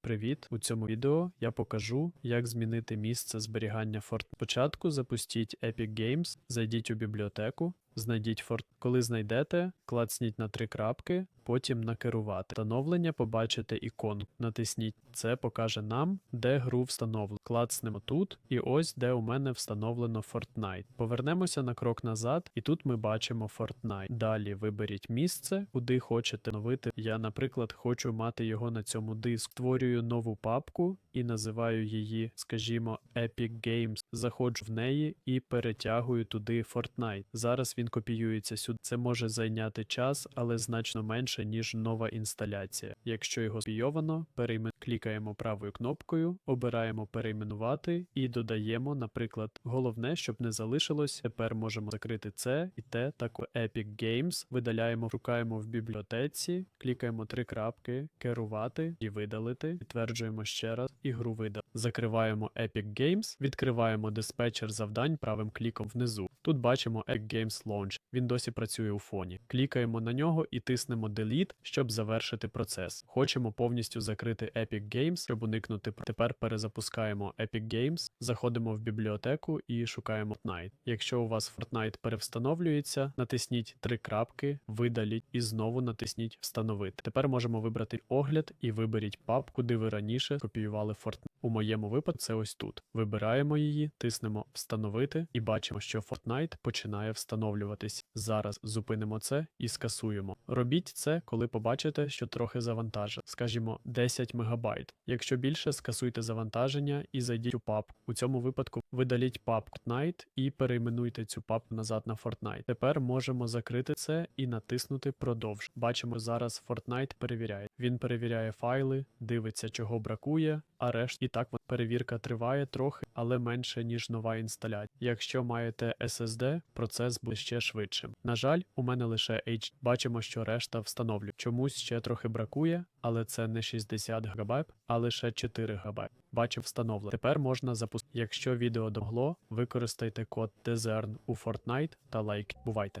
Привіт! У цьому відео я покажу, як змінити місце зберігання Fortnite. Спочатку запустіть Epic Games, зайдіть у бібліотеку, знайдіть Fortnite. Коли знайдете, клацніть на три крапки, потім на керувати. Встановлення побачите ікону. Натисніть це покаже нам, де гру встановлено. Клацнемо тут, і ось де у мене встановлено Fortnite. Повернемося на крок назад, і тут ми бачимо Fortnite. Далі виберіть місце, куди хочете новити. Я, наприклад, хочу мати його на цьому диску. Створюю нову папку і називаю її, скажімо, Epic Games. Заходжу в неї і перетягую туди Fortnite. Зараз він копіюється сюди. Це може зайняти час, але значно менше, ніж нова інсталяція. Якщо його скопійовано, переймен... клікаємо правою кнопкою, обираємо перейменувати і додаємо, наприклад, головне, щоб не залишилось. Тепер можемо закрити це і те. Так Epic Games видаляємо, шукаємо в бібліотеці, клікаємо три крапки, керувати і видалити. Підтверджуємо ще раз ігру видали. Закриваємо Epic Games, відкриваємо диспетчер завдань правим кліком внизу. Тут бачимо Epic Games Launch. Він досі працює у фоні. Клікаємо на нього і тиснемо Delete, щоб завершити процес. Хочемо повністю закрити Epic Games, щоб уникнути. Тепер перезапускаємо Epic Games, заходимо в бібліотеку і шукаємо Fortnite. Якщо у вас Fortnite перевстановлюється, натисніть три крапки, видаліть і знову натисніть Встановити. Тепер можемо вибрати огляд і виберіть папку, куди ви раніше копіювали Fortnite. У моєму випадку це ось тут. Вибираємо її, тиснемо Встановити і бачимо, що Fortnite починає встановлюватись. Зараз зупинимо це і скасуємо. Робіть це, коли побачите, що трохи завантажа, скажімо, 10 МБ. Якщо більше, скасуйте завантаження і зайдіть у папку. У цьому випадку видаліть папку Fortnite і перейменуйте цю папку назад на Fortnite. Тепер можемо закрити це і натиснути Продовж. Бачимо, зараз Fortnite перевіряє. Він перевіряє файли, дивиться, чого бракує, а решт і так перевірка триває трохи, але менше ніж нова інсталяція. Якщо маєте SSD, процес буде ще швидшим. На жаль, у мене лише H. Бачимо, що решта встановлює. Чомусь ще трохи бракує, але це не 60 ГБ, а лише 4 ГБ. Бачив встановлено. Тепер можна запустити. Якщо відео домогло, використайте код DESERN у Fortnite та лайк. Бувайте!